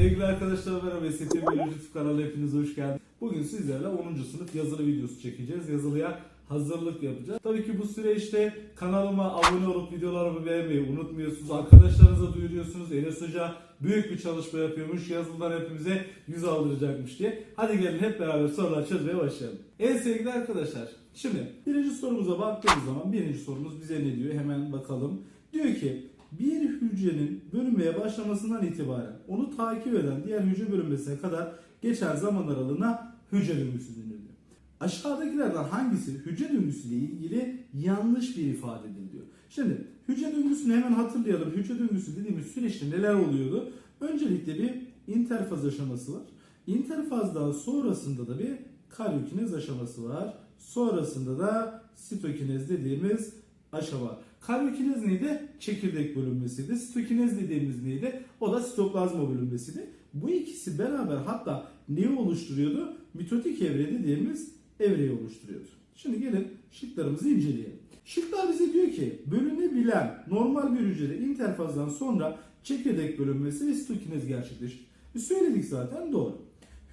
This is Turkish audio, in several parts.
Sevgili arkadaşlar merhaba. ST Biyoloji YouTube kanalı hepiniz hoş geldiniz. Bugün sizlerle 10. sınıf yazılı videosu çekeceğiz. Yazılıya hazırlık yapacağız. Tabii ki bu süreçte kanalıma abone olup videolarımı beğenmeyi unutmuyorsunuz. Arkadaşlarınıza duyuruyorsunuz. Enes Hoca büyük bir çalışma yapıyormuş. Yazılıdan hepimize yüz aldıracakmış diye. Hadi gelin hep beraber sorular çözmeye başlayalım. Evet sevgili arkadaşlar. Şimdi birinci sorumuza baktığımız zaman birinci sorumuz bize ne diyor? Hemen bakalım. Diyor ki bir hücrenin bölünmeye başlamasından itibaren onu takip eden diğer hücre bölünmesine kadar geçen zaman aralığına hücre döngüsü denir. Aşağıdakilerden hangisi hücre döngüsüyle ilgili yanlış bir ifadedir diyor. Şimdi hücre döngüsünü hemen hatırlayalım. Hücre döngüsü dediğimiz süreçte neler oluyordu? Öncelikle bir interfaz aşaması var. İnterfazdan sonrasında da bir karyokinez aşaması var. Sonrasında da sitokinez dediğimiz aşama var. Karyokinez neydi? Çekirdek bölünmesiydi. Sitokinez dediğimiz neydi? O da sitoplazma bölünmesiydi. Bu ikisi beraber hatta neyi oluşturuyordu? Mitotik evre dediğimiz evreyi oluşturuyordu. Şimdi gelin şıklarımızı inceleyelim. Şıklar bize diyor ki bölünebilen normal bir hücrede interfazdan sonra çekirdek bölünmesi ve sitokinez gerçekleşir. E söyledik zaten doğru.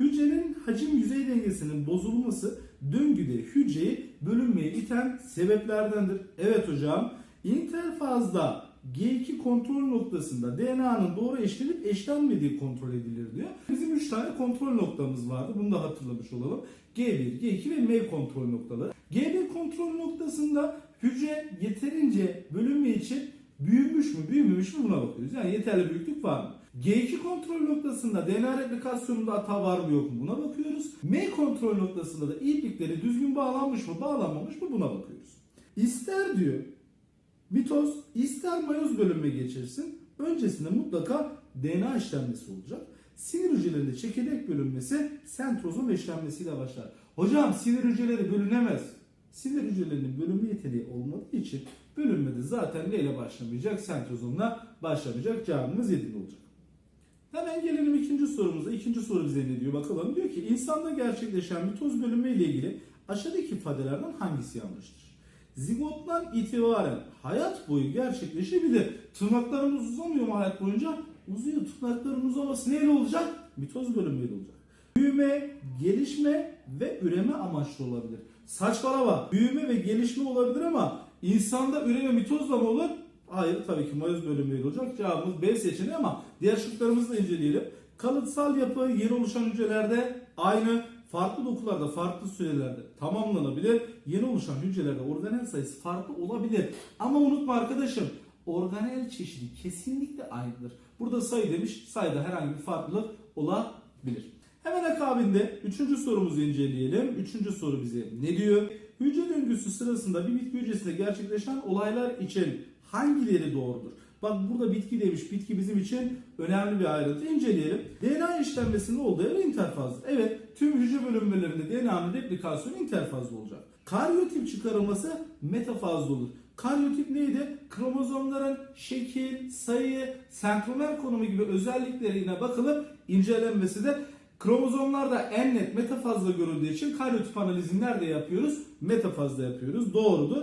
Hücrenin hacim yüzey dengesinin bozulması döngüde hücreyi bölünmeye iten sebeplerdendir. Evet hocam, interfazda G2 kontrol noktasında DNA'nın doğru eşlenip eşlenmediği kontrol edilir diyor. Bizim 3 tane kontrol noktamız vardı. Bunu da hatırlamış olalım. G1, G2 ve M kontrol noktaları. G1 kontrol noktasında hücre yeterince bölünme için büyümüş mü büyümemiş mi buna bakıyoruz. Yani yeterli büyüklük var mı? G2 kontrol noktasında DNA replikasyonunda hata var mı yok mu buna bakıyoruz. M kontrol noktasında da iplikleri düzgün bağlanmış mı bağlanmamış mı buna bakıyoruz. İster diyor mitoz ister mayoz bölünme geçirsin öncesinde mutlaka DNA işlenmesi olacak. Sinir hücrelerinde çekirdek bölünmesi sentrozom eşlenmesiyle başlar. Hocam sinir hücreleri bölünemez. Sinir hücrelerinin bölünme yeteneği olmadığı için bölünmede zaten neyle başlamayacak? Sentrozomla başlamayacak. Cevabımız 7 olacak. Hemen gelelim ikinci sorumuza. İkinci soru bize ne diyor bakalım. Diyor ki insanda gerçekleşen mitoz bölünme ile ilgili aşağıdaki ifadelerden hangisi yanlıştır? Zigottan itibaren hayat boyu gerçekleşebilir. Tırnaklarımız uzamıyor mu hayat boyunca? Uzuyor. Tırnakların uzaması neyle olacak? Mitoz bölünmeyle olacak. Büyüme, gelişme ve üreme amaçlı olabilir. Saçmalama. Büyüme ve gelişme olabilir ama insanda üreme mitozla mı olur? Hayır tabii ki mayoz bölünmeyle olacak. Cevabımız B seçeneği ama diğer şıklarımızı da inceleyelim. Kalıtsal yapı yeni oluşan hücrelerde aynı, farklı dokularda, farklı sürelerde tamamlanabilir. Yeni oluşan hücrelerde organel sayısı farklı olabilir. Ama unutma arkadaşım, organel çeşidi kesinlikle aynıdır. Burada sayı demiş, sayıda herhangi bir farklılık olabilir. Hemen akabinde üçüncü sorumuzu inceleyelim. Üçüncü soru bize ne diyor? Hücre döngüsü sırasında bir bitki hücresinde gerçekleşen olaylar için hangileri doğrudur? Bak burada bitki demiş. Bitki bizim için önemli bir ayrıntı. İnceleyelim. DNA işlenmesinin olduğu yer interfazdır. Evet tüm hücre bölünmelerinde DNA'nın replikasyonu interfazda olacak. Karyotip çıkarılması metafazda olur. Karyotip neydi? Kromozomların şekil, sayı, sentromer konumu gibi özelliklerine bakılıp incelenmesidir. Kromozomlarda en net metafazda görüldüğü için karyotip analizini nerede yapıyoruz? Metafazda yapıyoruz. Doğrudur.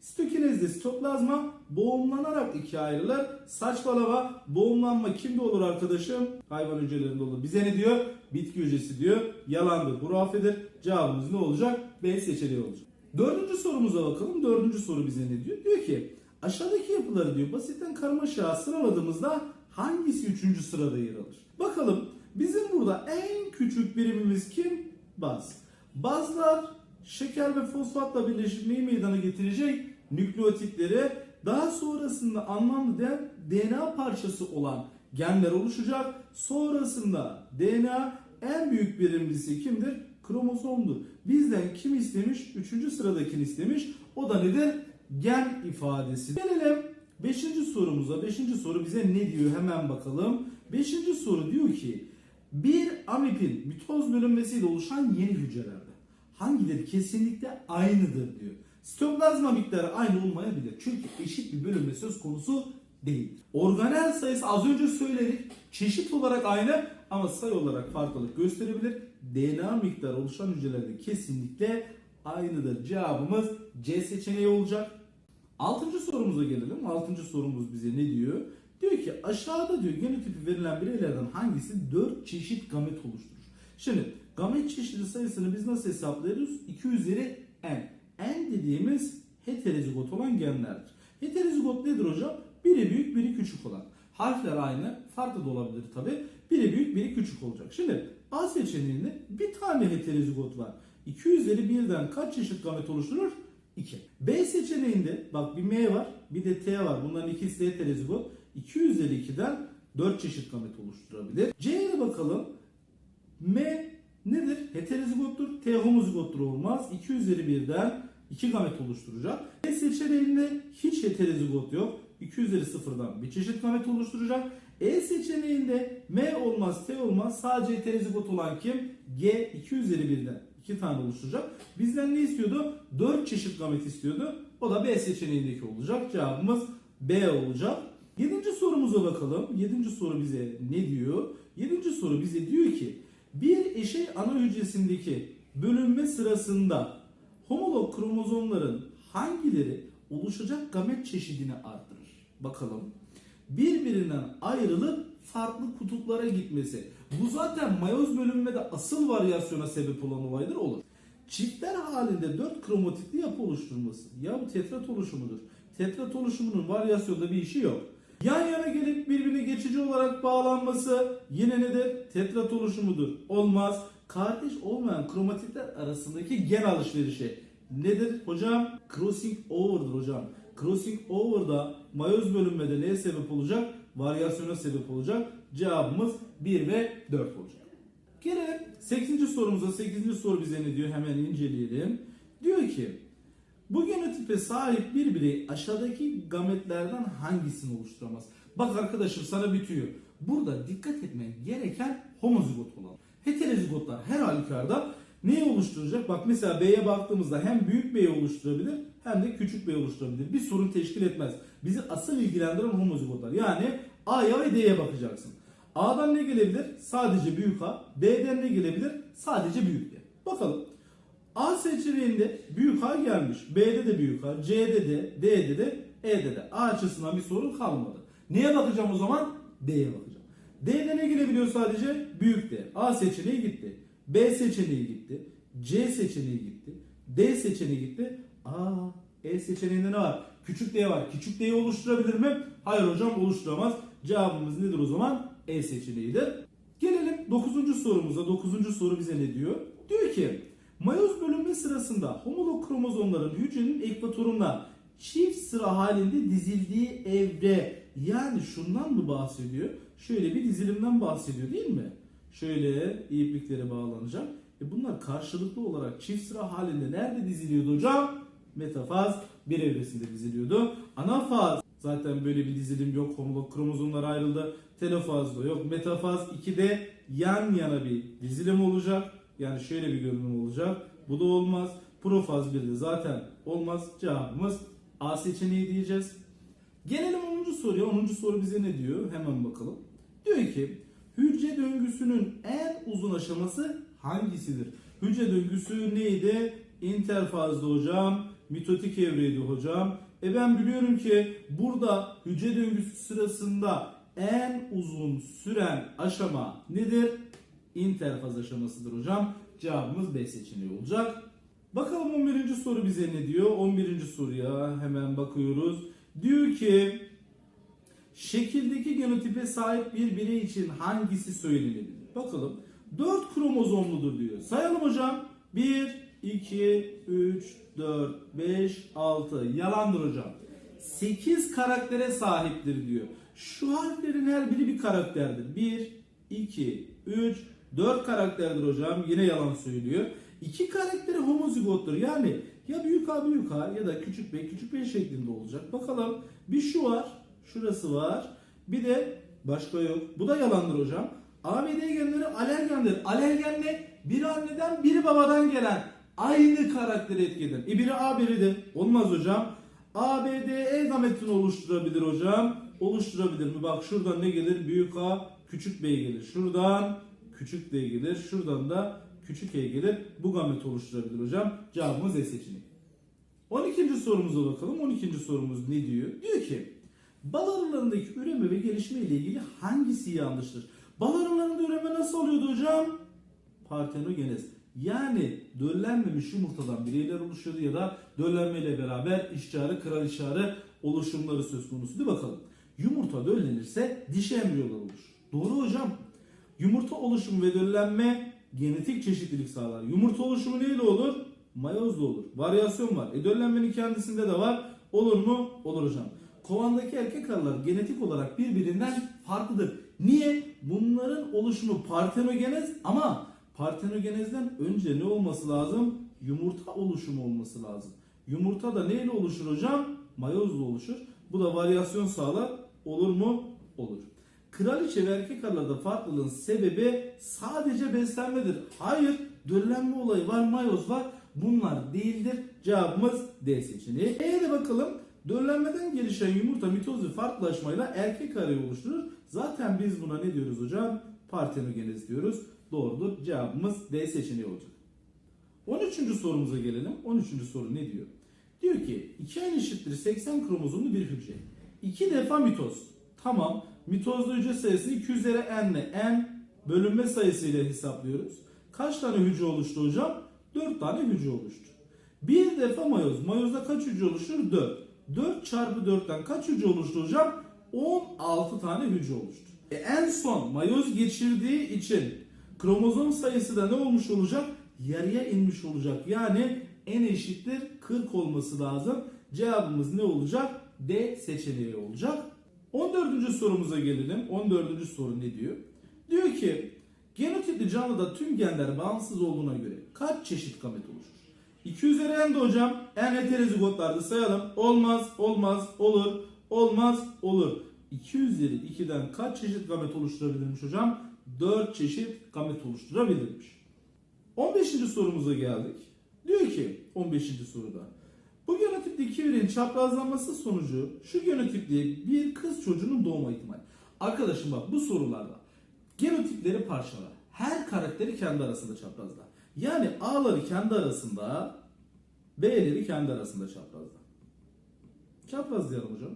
Sitokinezde sitoplazma boğumlanarak ikiye ayrılır. Saçmalama boğumlanma kimde olur arkadaşım? Hayvan hücrelerinde olur. Bize ne diyor? Bitki hücresi diyor. Yalandır, hurafedir. Cevabımız ne olacak? B seçeneği olacak. Dördüncü sorumuza bakalım. Dördüncü soru bize ne diyor? Diyor ki aşağıdaki yapıları diyor basitten karmaşa sıraladığımızda hangisi üçüncü sırada yer alır? Bakalım bizim burada en küçük birimimiz kim? Baz. Bazlar şeker ve fosfatla birleşip neyi meydana getirecek? Nükleotitleri daha sonrasında anlamlı DNA parçası olan genler oluşacak. Sonrasında DNA en büyük birimlisi kimdir? Kromozomdur. Bizden kim istemiş? Üçüncü sıradakini istemiş. O da nedir? Gen ifadesi. Gelelim beşinci sorumuza. Beşinci soru bize ne diyor? Hemen bakalım. Beşinci soru diyor ki bir amipin mitoz bölünmesiyle oluşan yeni hücrelerde hangileri kesinlikle aynıdır diyor. Sitoplazma miktarı aynı olmayabilir. Çünkü eşit bir bölünme söz konusu değil. Organel sayısı az önce söyledik. Çeşit olarak aynı ama sayı olarak farklılık gösterebilir. DNA miktarı oluşan hücrelerde kesinlikle aynıdır. Cevabımız C seçeneği olacak. Altıncı sorumuza gelelim. Altıncı sorumuz bize ne diyor? Diyor ki aşağıda diyor genotipi verilen bireylerden hangisi 4 çeşit gamet oluşturur? Şimdi gamet çeşidi sayısını biz nasıl hesaplıyoruz? 2 üzeri n. Dediğimiz heterozigot olan genlerdir. Heterozigot nedir hocam? Biri büyük, biri küçük olan. Harfler aynı, farklı da olabilir tabi. Biri büyük, biri küçük olacak. Şimdi A seçeneğinde bir tane heterozigot var. 2 üzeri 1'den kaç çeşit gamet oluşturur? 2. B seçeneğinde bak bir M var, bir de T var. Bunların ikisi de heterozigot. 2 üzeri 2'den 4 çeşit gamet oluşturabilir. C'ye bakalım. M nedir? Heterozigottur. T homozigottur olmaz. 2 üzeri 1'den 2 gamet oluşturacak. B seçeneğinde hiç heterozigot yok. 2 üzeri 0'dan bir çeşit gamet oluşturacak. E seçeneğinde M olmaz, T olmaz. Sadece heterozigot olan kim? G 2 üzeri 1'den 2 tane oluşturacak. Bizden ne istiyordu? 4 çeşit gamet istiyordu. O da B seçeneğindeki olacak. Cevabımız B olacak. Yedinci sorumuza bakalım. Yedinci soru bize ne diyor? Yedinci soru bize diyor ki bir eşey ana hücresindeki bölünme sırasında homolog kromozomların hangileri oluşacak gamet çeşidini artırır? Bakalım. Birbirinden ayrılıp farklı kutuplara gitmesi. Bu zaten mayoz bölünmede asıl varyasyona sebep olan olaydır olur. Çiftler halinde 4 kromatitli yapı oluşturması. Ya bu tetrat oluşumudur. Tetrat oluşumunun varyasyonda bir işi yok. Yan yana gelip birbirine geçici olarak bağlanması yine nedir? Tetrat oluşumudur. Olmaz. Kardeş olmayan kromatitler arasındaki gen alışverişi nedir hocam? Crossing over'dır hocam. Crossing over'da mayoz bölünmede neye sebep olacak? Varyasyona sebep olacak. Cevabımız 1 ve 4 olacak. Gelelim 8. sorumuza. 8. soru bize ne diyor? Hemen inceleyelim. Diyor ki bu genotipe sahip bir birey aşağıdaki gametlerden hangisini oluşturamaz? Bak arkadaşım sana bitiyor. Burada dikkat etmen gereken homozigot olan. Heterozigotlar her halükarda neyi oluşturacak? Bak mesela B'ye baktığımızda hem büyük B'yi oluşturabilir hem de küçük B'yi oluşturabilir. Bir sorun teşkil etmez. Bizi asıl ilgilendiren homozigotlar. Yani A'ya ve D'ye bakacaksın. A'dan ne gelebilir? Sadece büyük A. B'den ne gelebilir? Sadece büyük B. Bakalım. A seçeneğinde büyük A gelmiş. B'de de büyük A, C'de de, D'de de, E'de de. A açısından bir sorun kalmadı. Neye bakacağım o zaman? D'ye bakacağım. D'de ne gelebiliyor sadece? Büyük D. A seçeneği gitti. B seçeneği gitti. C seçeneği gitti. D seçeneği gitti. A, E seçeneğinde ne var? Küçük D var. Küçük D'yi oluşturabilir mi? Hayır hocam oluşturamaz. Cevabımız nedir o zaman? E seçeneğidir. Gelelim 9. sorumuza. 9. soru bize ne diyor? Diyor ki Mayoz bölünme sırasında homolog kromozomların hücrenin ekvatoruna çift sıra halinde dizildiği evre yani şundan mı bahsediyor? Şöyle bir dizilimden bahsediyor değil mi? Şöyle ipliklere bağlanacak. E bunlar karşılıklı olarak çift sıra halinde nerede diziliyordu hocam? Metafaz bir evresinde diziliyordu. Anafaz zaten böyle bir dizilim yok. Homolog kromozomlar ayrıldı. Telofazda yok. Metafaz 2'de yan yana bir dizilim olacak. Yani şöyle bir görünüm olacak. Bu da olmaz. Profaz 1'de zaten olmaz. Cevabımız A seçeneği diyeceğiz. Gelelim 10. soruya. 10. soru bize ne diyor? Hemen bakalım. Diyor ki hücre döngüsünün en uzun aşaması hangisidir? Hücre döngüsü neydi? İnterfazda hocam. Mitotik evreydi hocam. E ben biliyorum ki burada hücre döngüsü sırasında en uzun süren aşama nedir? interfaz aşamasıdır hocam. Cevabımız B seçeneği olacak. Bakalım 11. soru bize ne diyor? 11. soruya hemen bakıyoruz. Diyor ki şekildeki genotipe sahip bir birey için hangisi söylenebilir? Bakalım. 4 kromozomludur diyor. Sayalım hocam. 1, 2, 3, 4, 5, 6. Yalandır hocam. 8 karaktere sahiptir diyor. Şu harflerin her biri bir karakterdir. 1, 2, 3, 4 karakterdir hocam. Yine yalan söylüyor. 2 karakteri homozigottur. Yani ya büyük A büyük A ya da küçük B küçük B şeklinde olacak. Bakalım bir şu var. Şurası var. Bir de başka yok. Bu da yalandır hocam. A ve D genleri alergendir. Alergen ne? Biri anneden biri babadan gelen aynı karakteri etki eder. E biri A biri de. Olmaz hocam. A, B, D, E gametini oluşturabilir hocam. Oluşturabilir mi? Bak şuradan ne gelir? Büyük A, küçük B gelir. Şuradan küçük D gelir. Şuradan da küçük E. Bu gameti oluşturabilir hocam. Cevabımız E seçeneği. 12. sorumuza bakalım. 12. sorumuz ne diyor? Diyor ki Bal arılarındaki üreme ve gelişme ile ilgili hangisi yanlıştır? Bal arılarında üreme nasıl oluyordu hocam? Partenogenez. Yani döllenmemiş yumurtadan bireyler oluşuyordu ya da döllenmeyle beraber işçi arı, kral işçi arı oluşumları söz konusu. Bir bakalım. Yumurta döllenirse dişi embriyolar oluşur. Doğru hocam. Yumurta oluşumu ve döllenme genetik çeşitlilik sağlar. Yumurta oluşumu neyle olur? Mayozla olur. Varyasyon var. E kendisinde de var. Olur mu? Olur hocam. Kovandaki erkek arılar genetik olarak birbirinden farklıdır. Niye? Bunların oluşumu partenogenez ama partenogenezden önce ne olması lazım? Yumurta oluşumu olması lazım. Yumurta da neyle oluşur hocam? Mayozla oluşur. Bu da varyasyon sağlar. Olur mu? Olur. Kraliçe ve erkek arılarda farklılığın sebebi sadece beslenmedir. Hayır, döllenme olayı var, mayoz var. Bunlar değildir. Cevabımız D seçeneği. E'ye de bakalım. Döllenmeden gelişen yumurta mitoz ve farklılaşmayla erkek arıyı oluşturur. Zaten biz buna ne diyoruz hocam? Partenogenez diyoruz. Doğrudur. Cevabımız D seçeneği olacak. 13. sorumuza gelelim. 13. soru ne diyor? Diyor ki 2 n eşittir 80 kromozomlu bir hücre. 2 defa mitoz. Tamam. Mitozlu hücre sayısı 2 üzeri n ile n bölünme sayısıyla hesaplıyoruz. Kaç tane hücre oluştu hocam? 4 tane hücre oluştu. Bir defa mayoz. Mayozda kaç hücre oluşur? 4. 4 çarpı 4'ten kaç hücre oluştu hocam? 16 tane hücre oluştu. E en son mayoz geçirdiği için kromozom sayısı da ne olmuş olacak? Yarıya inmiş olacak. Yani n eşittir 40 olması lazım. Cevabımız ne olacak? D seçeneği olacak. 14. sorumuza gelelim. 14. soru ne diyor? Diyor ki genotipli canlıda tüm genler bağımsız olduğuna göre kaç çeşit gamet oluşur? 2 üzeri n de hocam n heterozigotlarda sayalım. Olmaz, olmaz, olur, olmaz, olur. 2 üzeri 2'den kaç çeşit gamet oluşturabilirmiş hocam? 4 çeşit gamet oluşturabilirmiş. 15. sorumuza geldik. Diyor ki 15. soruda. Bu genotipli iki bireyin çaprazlanması sonucu şu genotipli bir kız çocuğunun doğma ihtimali. Arkadaşım bak bu sorularda genotipleri parçalar. Her karakteri kendi arasında çaprazlar. Yani A'ları kendi arasında, B'leri kendi arasında çaprazlar. Çaprazlayalım hocam.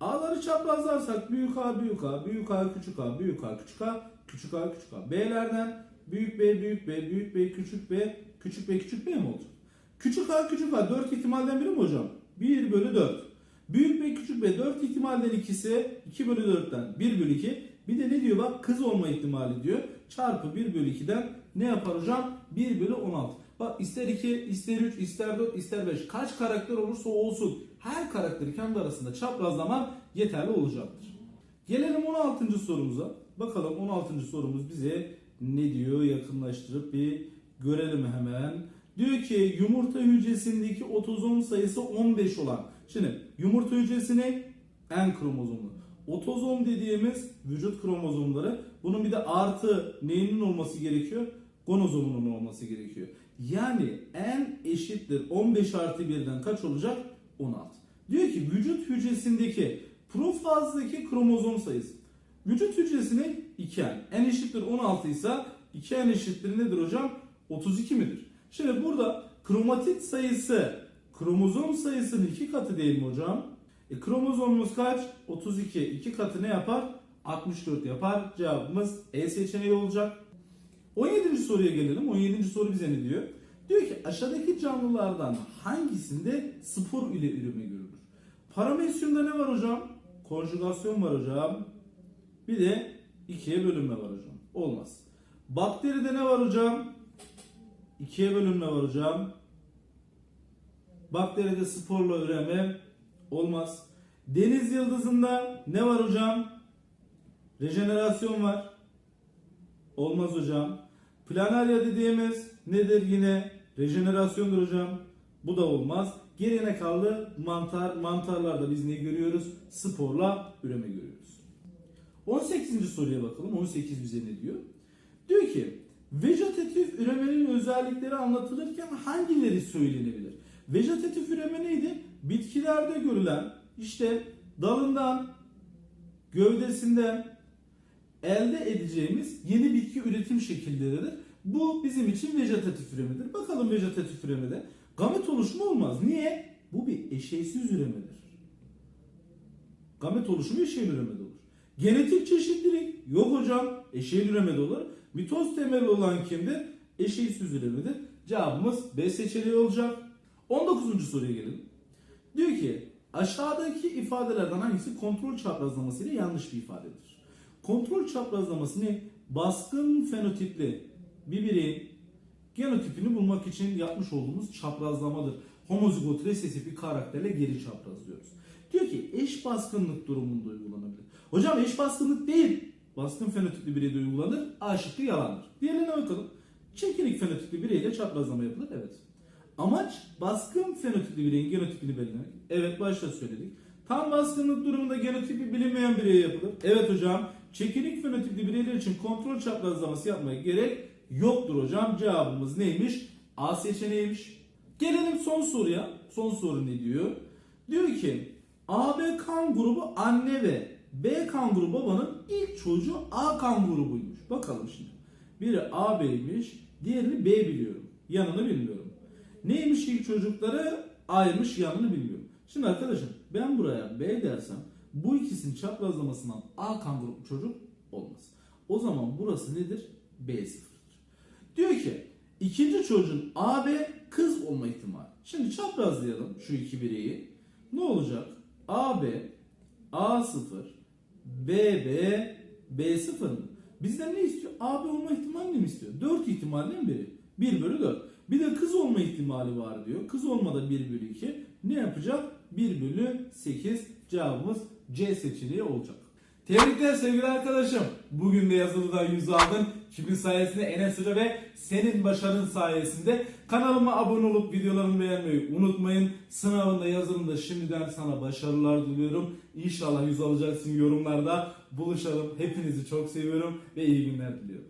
A'ları çaprazlarsak büyük A, büyük A, büyük A, küçük A, büyük A, küçük A, küçük A, küçük A. B'lerden büyük B, büyük B, büyük B, küçük B, küçük B, küçük B mi olacak? Küçük A, küçük A 4 ihtimalden biri mi hocam? 1 bölü 4. Büyük B, küçük B 4 ihtimalden ikisi 2 bölü 4'ten 1 bölü 2. Bir de ne diyor bak kız olma ihtimali diyor. Çarpı 1 bölü 2'den ne yapar hocam? 1 bölü 16. Bak ister 2, ister 3, ister 4, ister 5. Kaç karakter olursa olsun her karakteri kendi arasında çaprazlaman yeterli olacaktır. Gelelim 16. sorumuza. Bakalım 16. sorumuz bize ne diyor yakınlaştırıp bir görelim hemen. Diyor ki yumurta hücresindeki otozom sayısı 15 olan. Şimdi yumurta hücresine en kromozomlu. Otozom dediğimiz vücut kromozomları. Bunun bir de artı neyinin olması gerekiyor? Gonozomunun olması gerekiyor. Yani n eşittir 15 artı 1'den kaç olacak? 16. Diyor ki vücut hücresindeki profazdaki kromozom sayısı. Vücut hücresinin 2n. n eşittir 16 ise 2n eşittir nedir hocam? 32 midir? Şimdi burada kromatit sayısı kromozom sayısının 2 katı değil mi hocam? E, kromozomumuz kaç? 32. 2 katı ne yapar? 64 yapar. Cevabımız E seçeneği olacak. 17. soruya gelelim. 17. soru bize ne diyor? Diyor ki aşağıdaki canlılardan hangisinde spor ile üreme görülür? Paramesyumda ne var hocam? Konjugasyon var hocam. Bir de ikiye bölünme var hocam. Olmaz. Bakteride ne var hocam? İkiye bölünme var hocam. Bakteride sporla üreme olmaz. Deniz yıldızında ne var hocam? Rejenerasyon var. Olmaz hocam. Planarya dediğimiz nedir yine? Rejenerasyondur hocam. Bu da olmaz. Geriye ne kaldı? Mantar. Mantarlarda biz ne görüyoruz? Sporla üreme görüyoruz. 18. soruya bakalım. 18 bize ne diyor? Diyor ki vejetatif üremenin özellikleri anlatılırken hangileri söylenebilir? Vejetatif üreme neydi? Bitkilerde görülen işte dalından, gövdesinden elde edeceğimiz yeni bitki üretim şekilleridir. Bu bizim için vejetatif üremedir. Bakalım vejetatif üremede. Gamet oluşumu olmaz. Niye? Bu bir eşeysiz üremedir. Gamet oluşumu eşeğin üremede olur. Genetik çeşitlilik yok hocam. Eşeğin üremede olur. Mitoz temelli olan kimdir? Eşeğsiz üremedir. Cevabımız B seçeneği olacak. 19. soruya gelelim. Diyor ki aşağıdaki ifadelerden hangisi kontrol çaprazlaması ile yanlış bir ifadedir? Kontrol çaprazlaması ne? Baskın fenotipli bir bireyin genotipini bulmak için yapmış olduğumuz çaprazlamadır. Homozigot resesif bir karakterle geri çaprazlıyoruz. Diyor ki eş baskınlık durumunda uygulanabilir. Hocam eş baskınlık değil. Baskın fenotipli bireyde uygulanır. A şıkkı yalandır. Diğerine bakalım. Çekinik fenotipli bireyle çaprazlama yapılır. Evet. Amaç baskın fenotipli bireyin genotipini belirlemek. Evet başta söyledik. Tam baskınlık durumunda genotipi bilinmeyen bireye yapılır. Evet hocam. Çekinik fenotipli bireyler için kontrol çaprazlaması yapmaya gerek yoktur hocam. Cevabımız neymiş? A seçeneğiymiş. Gelelim son soruya. Son soru ne diyor? Diyor ki AB kan grubu anne ve B kan grubu babanın ilk çocuğu A kan grubuymuş. Bakalım şimdi. Biri AB'ymiş, diğerini B biliyorum. Yanını bilmiyorum. Neymiş ilk çocukları? A'ymış, yanını bilmiyorum. Şimdi arkadaşım ben buraya B dersem bu ikisinin çaprazlamasından A kan grubu çocuk olmaz. O zaman burası nedir? B sıfırdır. Diyor ki ikinci çocuğun AB kız olma ihtimali. Şimdi çaprazlayalım şu iki bireyi. Ne olacak? AB A0 BB B0 mı? Bizden ne istiyor? AB olma ihtimalini mi istiyor? 4 ihtimalden biri. 1 bölü 4. Bir de kız olma ihtimali var diyor. Kız olmada 1 bölü 2. Ne yapacak? 1 bölü 8. Cevabımız C seçeneği olacak. Tebrikler sevgili arkadaşım. Bugün de yazılıdan 100 aldın. Kimin sayesinde? Enes Hoca ve senin başarın sayesinde. Kanalıma abone olup videolarımı beğenmeyi unutmayın. Sınavında yazılımda şimdiden sana başarılar diliyorum. İnşallah 100 alacaksın yorumlarda. Buluşalım. Hepinizi çok seviyorum ve iyi günler diliyorum.